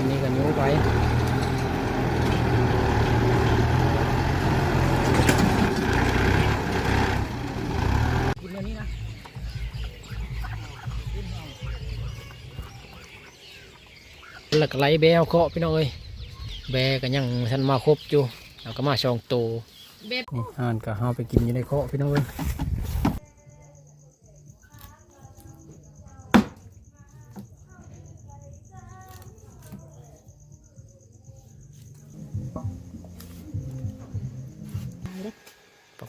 คันนี้กันนิ้วไปกินอันนี้นะหลักไหลแบวเคาะพี่น้องเอ้ยแบกันยังทันมาครบอยู่แล้วก็มาชองโตเบ็ดนี่ห่านก็เฮาไปกินอยู่ในเคาะพี่น้องเอ้ย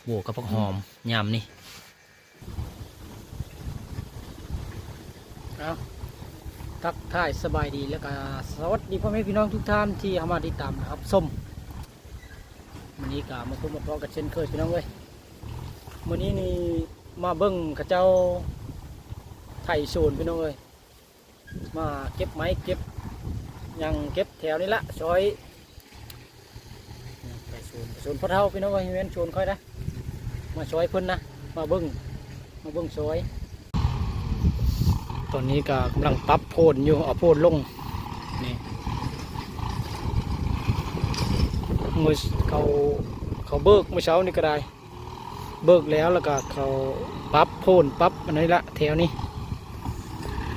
บัวกับปักหอมยำนี่เอาทักทายสบายดีแล้วก็สวัสดีพ่อแม่พี่น้องทุกท่านที่เข้ามาติดตามนะครับส้มวันนี้ก็มาพบมาพอกับเช่นเคยพี่น้องเว้ยวันนี้นี่มาเบิ้งข้าเจ้าไถ่โซนพี่น้องเว้ยมาเก็บไม้เก็บยังเก็บแถวนี้ละซอยไถ่โซนโซนพ่อเท่าพี่น้องเว้ยเว้นโซนค่อยนะ มาซอยเพิ่นนะ มาเบิ้งมาเบิ้งซอยตอนนี้ก็กำลังปรับโพนอยู่เอาโพนลงนี่มือเขาเขาเบิกเมื่อเช้านี่ก็ได้ เบิกแล้วแล้วก็เขาปรับโพนปรับอันนี้ละแถวนี้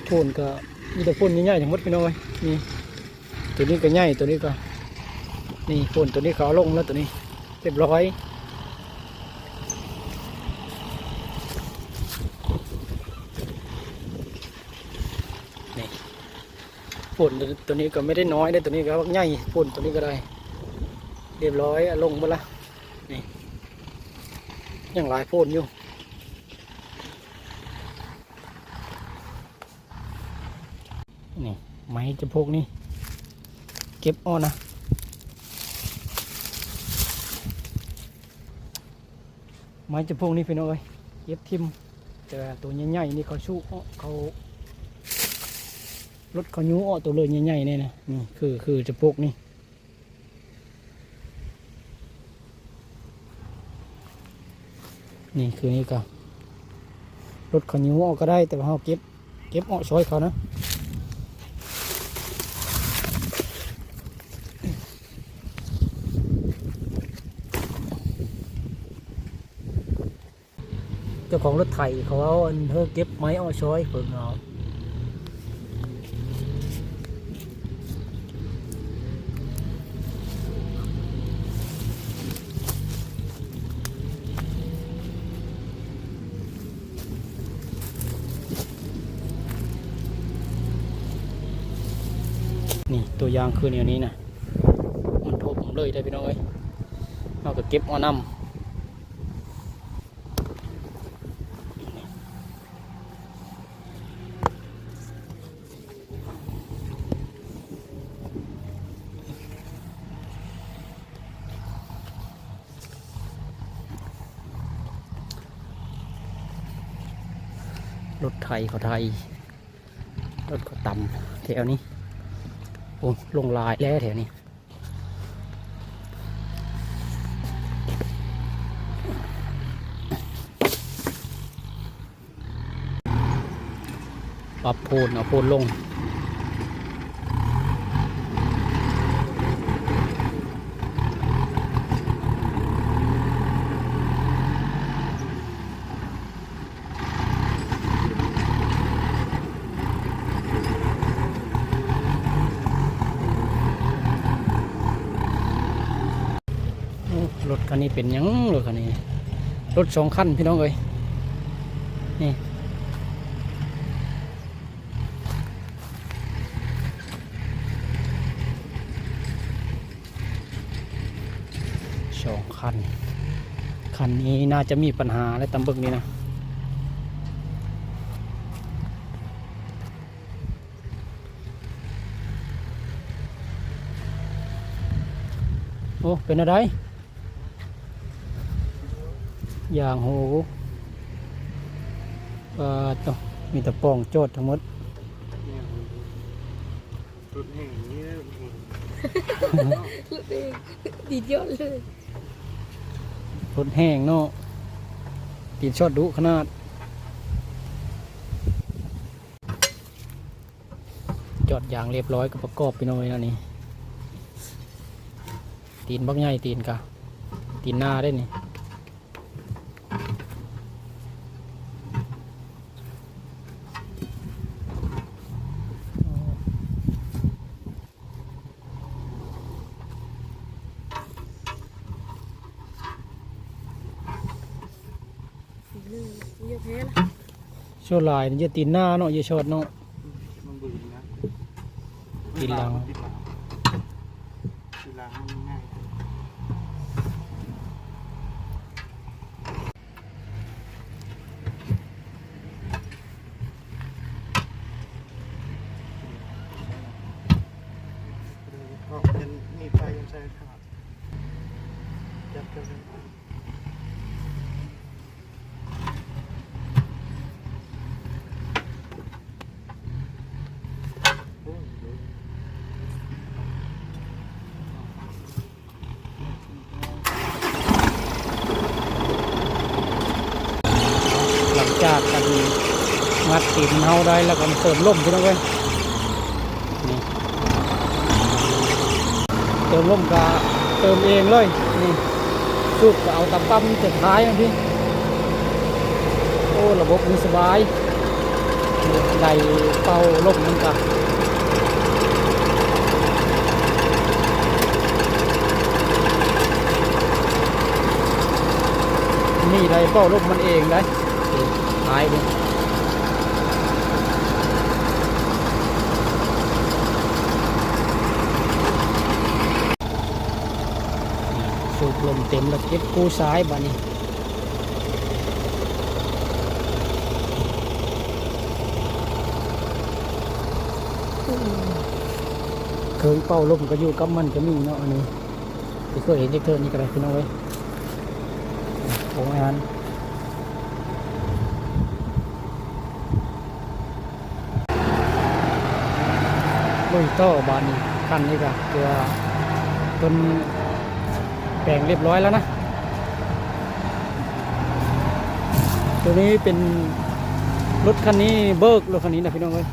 โพนก็มีแต่โพนใหญ่ๆทั้งหมดพี่น้อยนี่ตัวนี้ก็ใหญ่ตัวนี้ก็ นี่โพนตัวนี้เขาเอาลงแล้วตัวนี้เรียบร้อย พนตัวนี้ก็ไม่ได้น้อยได้ตัวนี้ก็ใหญ่โพนตัวนี้ก็ได้ เรียบร้อยลงหมดละนี่ยังหลายโพนอยู่นี่ไม้จะพกนี่เก็บอ้อนะไม้จะพกนี่พี่น้องเอ้ยเก็บทิมแต่ตัวใหญ่ๆนี่เขาชู้เขา รถเขายู้อ้อตัวเลยใหญ่ๆนี่นะนี่คือคือจะพกนี่นี่คือนี่ก็รถเขานิ้วออกก็ได้แต่ว่าเขาเก็บเก็บออกช่วยเขานะเจ้าของรถไถเขาเอาอันเธอเก็บไม้ออช่วยเพิ่งเอา นี่ตัวอยางคือแนวนี้นะมันทบผมเลยได้พี่น้องเอ้ยเอาก็เก็บเอานำรถไทยเขาไทย รถเขาต่ำแถวนี้ โอ้ลงลายแล้วแถวนี้ปรับโพนเอาโพนลง โอ้รถ คันนี้เป็นยังรถคันนี้ รถสองคันพี่น้องเอ้ยนี่สองคัน คันนี้น่าจะมีปัญหาและตำบึกนี้นะโอ้ เป็นอะไร อย่างโหเอ่อต้องมีแต่ปล่องโจดทั้งหมดรถแห่งนี้นะดีเยอะเลยรถแห้งเนาะตีนชอดดุขนาด จอดอย่างเรียบร้อยก็ประกอบพี่น้องเอ้ยนะนี่ตีนบักใหญ่ตีนกะตีนหน้าได้นี่อ๋อ หนึ่งเยอะแพ้ละ โชว์ลายนี่จะตีนหน้าเนาะอย่าชดเนาะมันบืนนะตีนหลัง ตีนหลังตีนหลังมันง่าย ก็เป็นมีไฟยังใช้ขาดจับกันเลยโอ้ยเดี๋ยว หลัง จากกันงัดตีนเฮาได้แล้วก็เติมลมพี่น้องเว้ยนี่เติมลมก็เติมเองเลยนี่สูบก็เอาตำปั๊มเต็มท้ายนะพี่โอ้ระบบมันสบายนี่ไดเป่าลมมันก็นี่ไดเป่าลมมันเองได้ ซ้ายนี่สูบลมเต็มแล้วเก็บกู้ซ้ายบ้านี้เคยเป่าลมก็อยู่กับมันก็มีเนาะอันนี้ที่เคยเห็นจากเธอนี่ก็ได้พี่น้องเว้ยของอาหาร ลุยต่อบานนี้คันนี้ก็ตัวต้นแปลงเรียบร้อยแล้วนะ ตัวนี้เป็นรถคันนี้เบิกรถคันนี้นะพี่น้องเอ้ย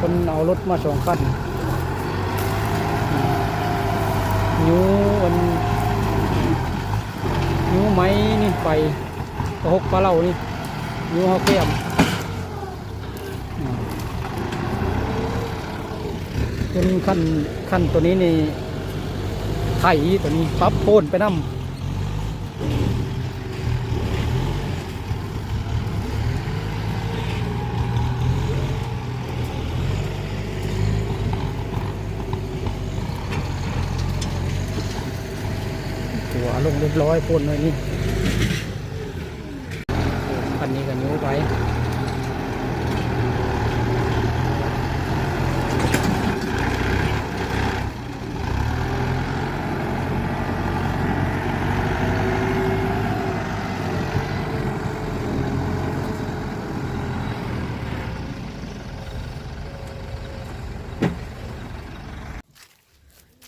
คนเอารถมาสองคันยูวันยูไม้นี่ไปกระหกปลาเหล่านี่ยูเขาแก้ม เป็นขั้นขั้นตัวนี้นี่ไถตัวนี้ปั๊บโพนไปน้ำตัวลงเรียบร้อยโพนเลยนี่นี้ก็นิ้วไป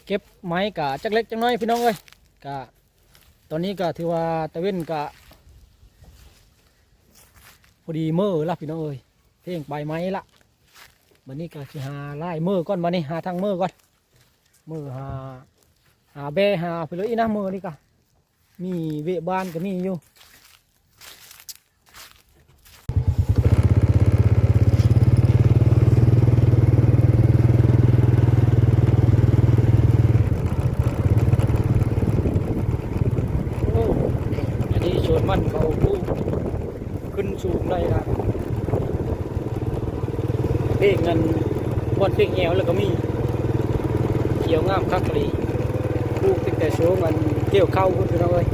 เก็บ ไม้กะจักเล็กจักน้อยพี่น้องเอ้ยกะตอนนี้กะถือว่าตะเว้นกะพอดีเมื่อละพี่น้องเอ้ยเพ่งใบไม้ละวันนี้กะสิหาไล่เมื่อก่อนวันนี้หาทางเมื่อก่อนเมื่อหาหาเบหาไปเลยอีนะเมื่อนี่กะมีเวบ้านก็มีอยู่ โอ้อันนี้ชวนมันเขาผู้ขึ้นสูงได้นะเพ ลงเงินบอนเพลงแอวแล้วก็มีเกี่ยวงามคักเลยลูกตั้งแต่โชว์มันเกี่ยวเข้าคุณพี่น้องเอ้ย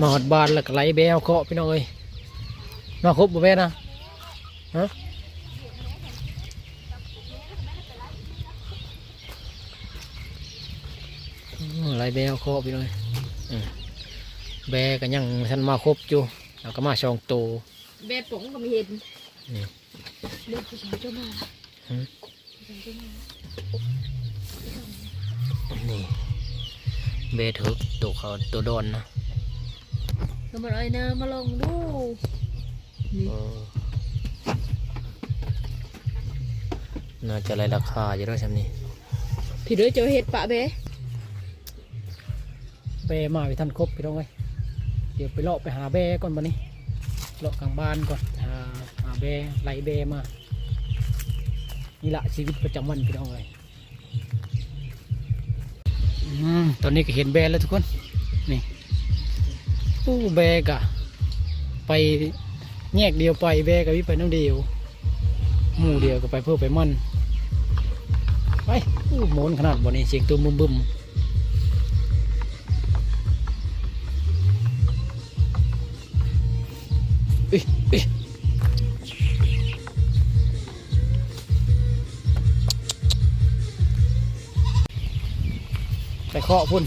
มาอดบานแล้วก็ไหลแบวเคาะพี่น้องเอ้ยมาครบบ่แม่นะฮะไหลแบวเคาะพี่น้องแบก็ยังทันมาครบจูเแล้วก็มาชองโตแบปงก็ไม่เห็นนี่เด็กผู้ชายเจ้ามานี่เบทึกตัวเขาตัวโดนนะ ก็มาเลยเนอะมาลองดูนี่เออน่าจะไรราคาอยู่ด้วยซ้ำนี่พี่เด้อเจอเห็ดปะเบ้เบมาไปท่านครบพี่น้องเอ้ยเดี๋ยวไปเลาะไปหาแบก่อนบันนี้เลาะกลางบ้านก่อนหาหาแบไล่แบมานี่ละชีวิตประจำวันพี่น้องเอ้ยอืมตอนนี้ก็เห็นแบแล้วทุกคนนี่ อู้แบกอะไปแยกเดียวไปแบกับวิไปน้ำเดียวหมู่เดียวก็ไปเพื่อไปมั่นไปอู้หมุนขนาดบ่นี้เสียงตัวบึมบึมๆอิอิไปเคาะพุ่น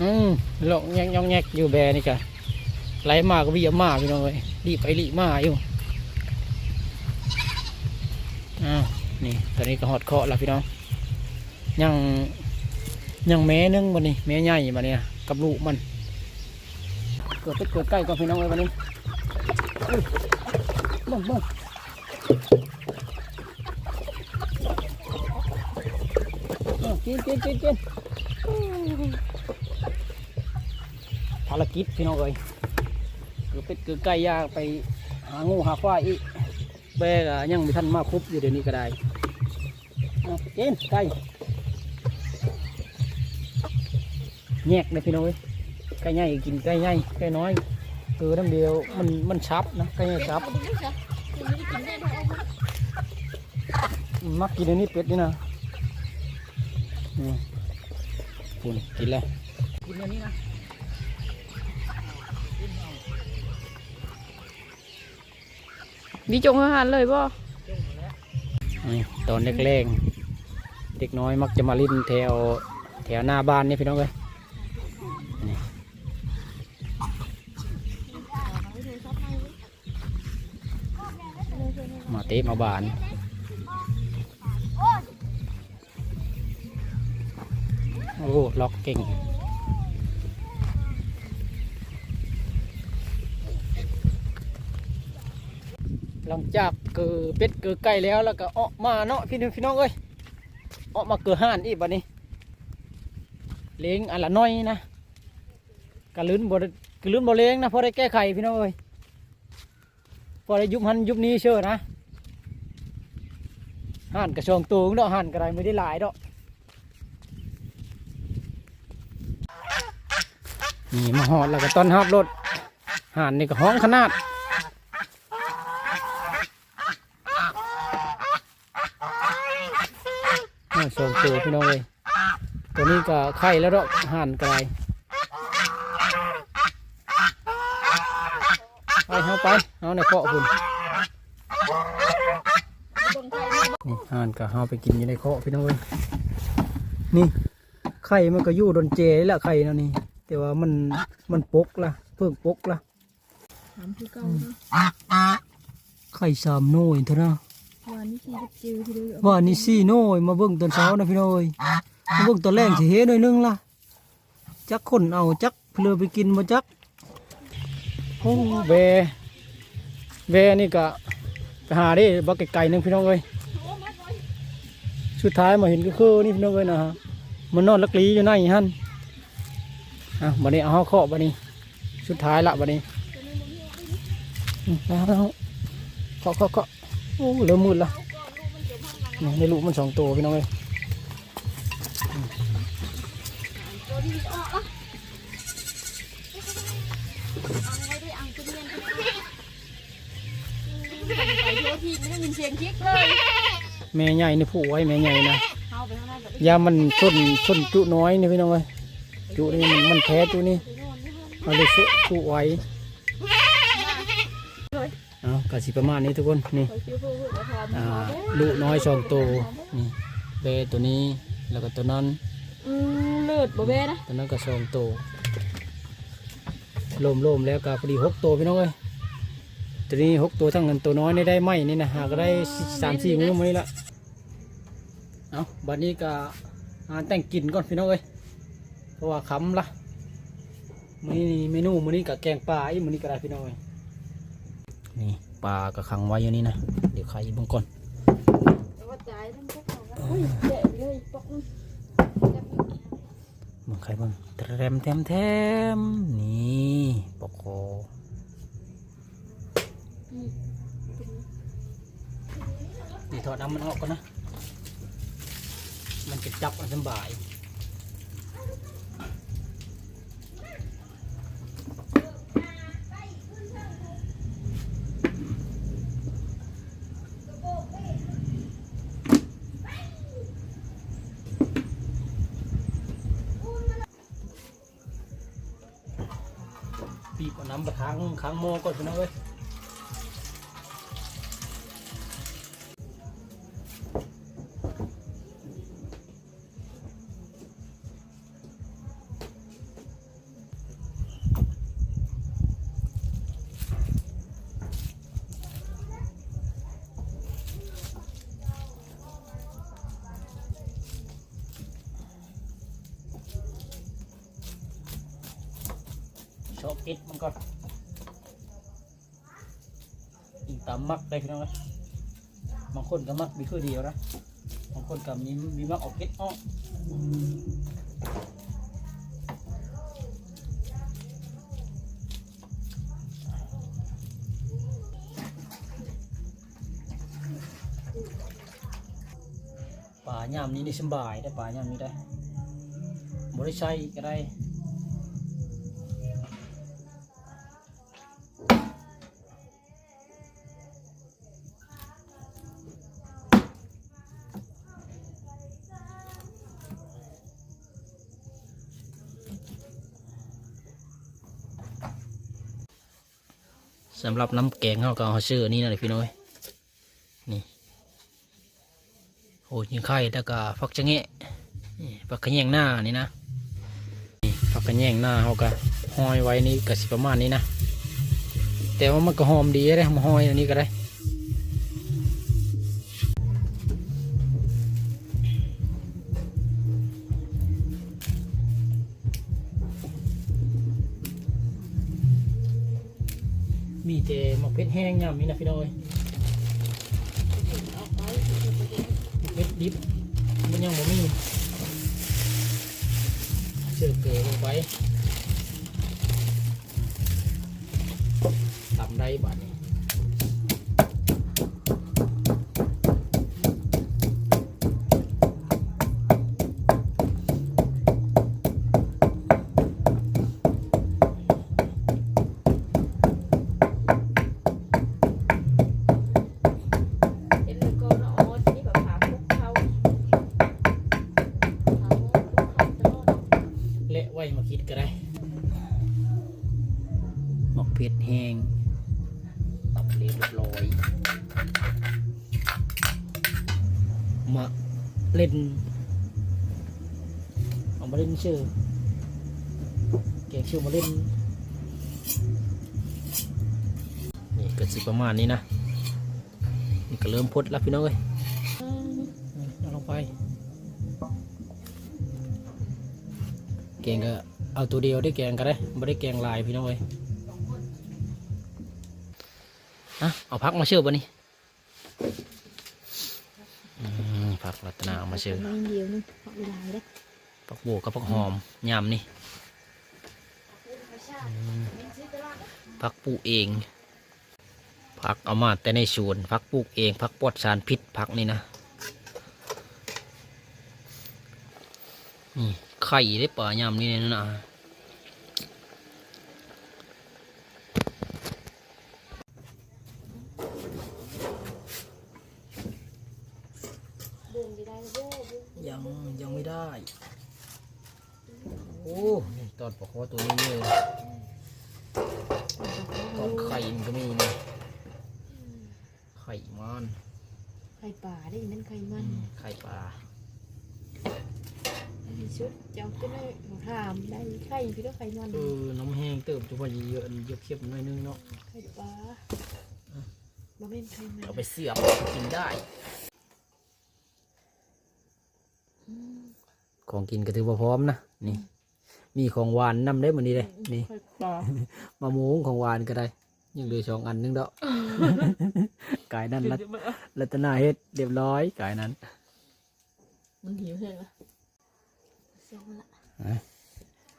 อืมหลงแงกยองแงกอยู่แบนี่กะไหลมาก็วิ่งมาพี่น้องเลยรีบไปรีบมาอยู่อ้าวนี่ตอนนี้ก็หอดเคาะแล้วพี่น้องยังยังแม่นึงวันนี้แม่ใหญ่มาเนี่ยกับลูกมัน เกิดไปเกิดใกล้ก่อนพี่น้องเลยวันนี้อุ้ยบ้งบ้งอ้าวกินกินกินกินารกิจพี่น้องเอ้ยเกิดเป็ดเกิดไก่ย่างไปหางูหาควายอีกแบกยังม่ทันมาครบอยู่เดี๋ยวนี้ก็ได้เอากินไก่แยกเลยพี่น้องเอ้ยไก่ใหญ่กินไก่ใหญ่ไก่น้อยคือน้ำเดียวมันมันชับนะไก่ใหญ่ชับเอาดูจ้ะคุณไม่ได้กินแน่ต้องเอามามันมักกินอันนี้เป็ดนี่นะอืมคุณกินแล้ว มีจงอาหารเลยบ่ตอนแรกๆเด็กน้อยมักจะมาลิ้นแถวแถวหน้าบ้านนี่พี่น้องเลยมาเตะมาบานโอ้ล็อกเก่ง ลังจากเกิดเป็ดเกิดไก่แล้วแล้วก็ออกมาเนาะพี่น้องพี่น้องเอ้ยออกมาเกิดห่านอีกบัดนี้ เลี้ยงอันละน้อยนะกระลืนบ่กระลืนบ่เลี้ยงนะพราะได้แก้ไขพี่น้องเอ้ยพอได้ยุบหันยุบนี้เชื่อนะห่านกระชองตูงเนาะห่านกระไรไม่ได้หลายดอกนี่มาหอดแล้วก็ต้อนรับรถห่านนี่ก็ห้องขนาด อ่า สองตัวพี่น้องเลยตัวนี้ก็ไข่แล้วดอกห่านไกลไปเอาไปเอาในเคาะคุณเบิ่งไทยนี่นี่ห่านก็เอาไปกินอยู่ในเคาะพี่น้องเลยนี่ไข่มันก็อยู่ดนเจนี่แหละไข่เนาะนี่แต่ว่ามันมันปกละเพิ่งปกละถามคือเก่าเนาะไข่สามหน่วยเท่านั้น วันนี้ขี่กับจิวที่เด้อว่านี่สี่หน่วยมาเบิ่งตอนเช้านะพี่น้องเอ้ยมาเบิ่งตอนแรกสิเฮ็ดหน่อยนึงล่ะจักคนเอาจักเพลือไปกินมาจักโอ้เบเบนี่ก็ไปหาได้บักไก่ๆหนึงพี่น้องเอ้ยสุดท้ายมาเห็นก็คือนี่พี่น้องเอ้ยนะฮะมันนอนลักลีอยู่ในฮั่นอะบัดนี้เอาเฮาเคาะบัดนี้ สุดท้ายละบัดนี้อืมแล้วแล้วเคาะเคาะเคาะ โอ้เริ่มมืดละในลูกมันสองตัวพี่น้องเอ้ยตัวที่ออกอะเอาไว้ได้อ่างตัวเนียนไปเที่ยวที่ไม่กินเสียงคลิกเลยแม่ใหญ่นี่ผู้ไว้แม่ใหญ่นะยามันส้นส้นจุน้อยนี่พี่น้องเอ้ยจุนี่มันแพ้จุนี่เอาเลยสุจุไว้ กะสิประมาณนี้ทุกคนนี่ไปคิวพูดว่าพร้อมอ่าลูกน้อยสองตัวนี่เบตัวนี้แล้วก็ตัวนั้นอืมแม่ลิดบ่แม่นะตอนนั้นก็สองโตโลมโลมๆแล้วก็พอดีหกโตพี่น้องเอ้ยตอนนี้หกตัวทั้งเงินตัวน้อยนี่ได้ไหมนี่นะหาก็ได้สามสี่มื้อมานี่ละเอาบัดนี้ก็อ่านแต่งกินก่อนพี่น้องเอ้ยเพราะว่าคำละมื้อนี้เมนูมื้อนี้กับแกงปลาอีกมื้อนี้ก็ได้พี่น้องเอ้ยนี่ ปลาก็ขังไว้อยู่นี่นะ เดี๋ยวใครบิ่งก่อนว่างพวกเขาโอ้ยเจ๊เลยปอกนึงเบิ่งใครเบิ่งแทมแทมแทมนี่ปอกคอนี่ถอดน้ำมันออกก่อนนะ มันจะจับอันสบาย ไปค้างค้างหม้อก่อนพี่น้องเอ้ยโชอบกิดมันก่อนอีกตา มมักได้พี่น้องเอ้ยบางคนก็มักมีคือเดียวนะบางคนก็มีมีมักออกเก็ดอ้อกป่ายามนี้นี่สบายได้ป่ายามนี้ได้บริใช้ก็ได้ สำหรับน้ำแกงเขาก็เอาชื่อนี่นะพี่น้อยนี่โอ้ยิงไข่แล้วก็ฟักจะเงะนี่ฟักขะแยงหน้านี่นะนี่ฟักขะแยงหน้าเขาก็ห้อยไว้นี่ก็สิประมาณนี้นะแต่ว่ามันก็หอมดีเลยมห้อยอันนี้ก็ได้ แห้งยำนี่นะพี่น้อยเอาไปเม็ดดิบมันยังบ่มีเชือกเกลือลงไปตำได้บาดนี้ เล่นเอามาเล่นชื่อเก่งชื่อมาเล่นนี่ก็สิประมาณนี้นะนี่ก็เริ่มพดแล้วพี่น้องเอ้ยเอาลงไปแกงก็เอาตัวเดียวได้แกงก็ได้ไม่ได้แกงลายพี่น้องเอ้ยอะเอาพักมาเชื่อบ่นี่อื มผักรัตนาเอามาเชื่อไม่เดียวนึงเพราะเวลาเลยผักบัวกับผักหอมยำนี่ผักปลูกเองผักเอามาแต่ในสวนผักปลูกเองผักปลอดสารพิษผักนี่นะนี่ไข่ได้ป่ายำนี่นะนะ เดินไปได้แล้วเด้อ ยังยังไม่ได้ โอ้นี่ตอนปลาคอตัวนี้เลยตอนไข่มันก็มีนี่ไข่มัน ไข่ป่าได้ยินนั่นไข่มัน ไข่ปลา อันนี้ ชุดเจ้าจะได้ถามได้ไข่พี่ก็ไข่มัน เออน้ำแห้งเติมจุบเยอะๆเยอะเค็มหน่อยนึงเนาะ ไข่ปลาบะเม็นไข่ มันเอาไปเสียบกินได้ ของกินก็ถือว่าพร้อมนะนี่ มีของหวานนำได้เหมือนนี้เลยนี่ไข่ปลามะม่วงของหวานก็ได้ ยังเหลือสองอันนึงเด้อกายนั่นรัตรัตนาเฮ็ดเรียบร้อยกายนั้น มันหิวใช่ไหมเสียงละ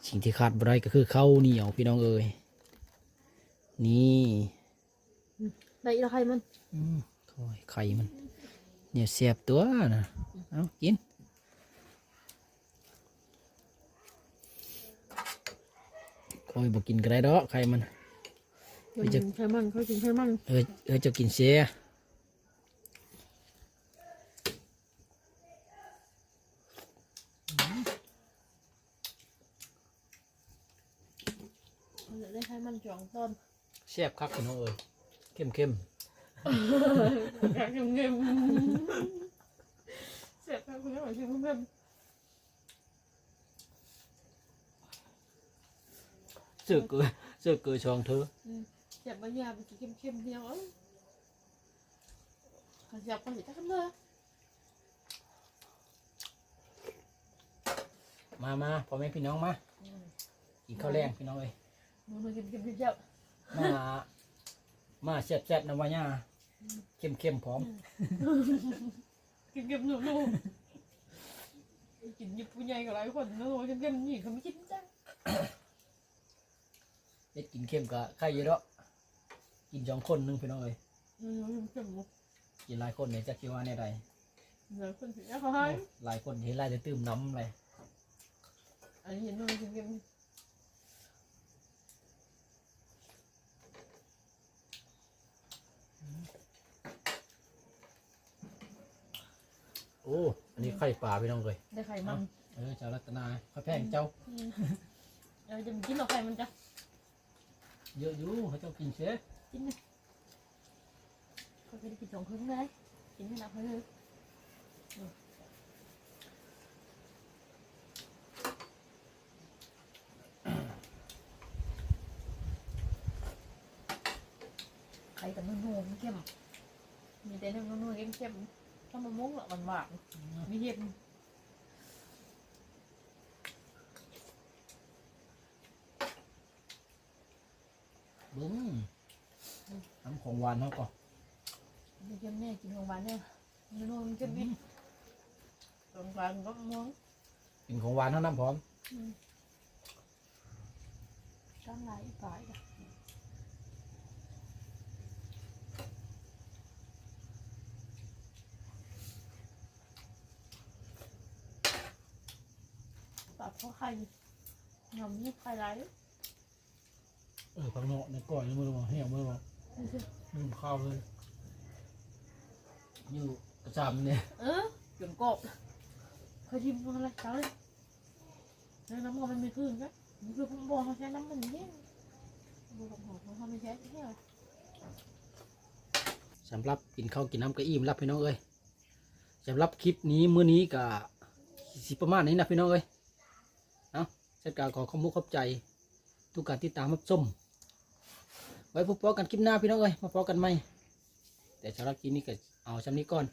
สิ่งที่ขาดบ่ได้ก็คือข้าวเหนียวพี่น้องเอ้ยนี่ได้อีละไข่มันอืม โอ้ยไข่มันเนี่ยเสียบตัวนะเอากินคอยบอกกินก็ได้ดอกไข่มันมันกินไข่มันเขากินไข่มันเออเออเจะกินเสียมันจะได้ไข่มันสองต้นเสียบคักพี่น้องเอ้ยเข้มเข้ม แกงเงี้ยเสียบไปคุณแม่บอกชื่อเพื่อนๆเสือเกลือเสือเกลือชองเธอเสียบบางอย่างมันจะเข้มๆเดียวเอ้ยเขาเสียบคนสิจะทำเลยมามาพ่อแม่พี่น้องมากินข้าวแรงพี่น้องเอ้ยมันกินกินเยอะมา มาแซ่บแซ่บๆนะวะย่าเข้มเข้มๆพร้อม กินเก็บหนูลูกกินยิบผู้ใหญ่กับหลายคนนะโอ้ยกินเก็บหนีเขาไม่กินจ้ะเด็ดกินเข้มก็ไข่เยอะแล้วกินสองคนหนึงพี่น้องเอ้ยอืมเก็บหมูกินหลายคนเนี่ยจะคิดว่าเนี่ยใดเดี๋ยวคนสิเขาให้หลายคนเห็นหลายจะตื่มน้ำเลยอันนี้เห็นมันกินเก็บ โอ้ อันนี้ไข่ปลาพี่น้องเลยได้ไข่มันเออเจ้ารัตนาข้าแพงเจ้าเราจะกินเอาไข่มันจ้ะเยอะอยู่เขาเจ้ากินเสียกินนะเขาจะได้กินสองครึ่งเลยกินให้หนักเลยไข่กับนุ่มๆเข้มมีแต่นุ่มๆเข้มๆถ้า มันมุ้งละหวานๆมีเห็ดบึ้งน้ำของหวานเขาก่อนมีเข้มแน่กินของหวานเนี่ยนุ่มๆเข้มนี่ตรงกลางก็มุ้งกินของหวานเท่าน้ำพร้อมจ้างไรฝ่ายปรับ เพราะไข่งำนี่ไข่ไรเออพังเนาะในก้อยในมือมาเหี่ยวมือมามือข้าวเลยอยู่ประจำเนี่ยเออเกี่ยงกบเคยชิมอะไรเช้าเลยแล้วน้ำมันไม่ขึ้นก็มันคือผมบอกเขาใช้น้ำมันเนี่ยบอกบอกเขาไม่ใช้เนี่ยสำหรับกินข้าวกินน้ำก็อิ่มรับพี่น้องเอ้ยสำหรับคลิปนี้มื้อนี้ก็สิประมาณนี้นะพี่น้องเอ้ย และการขอขอบคุณขอบใจทุกการติดตามรับชมไว้พบกันคลิปหน้าพี่น้องเอ้ยมาพบกันใหม่แต่สำหรับคลิปนี้ก็เอาชำนี้ก่อน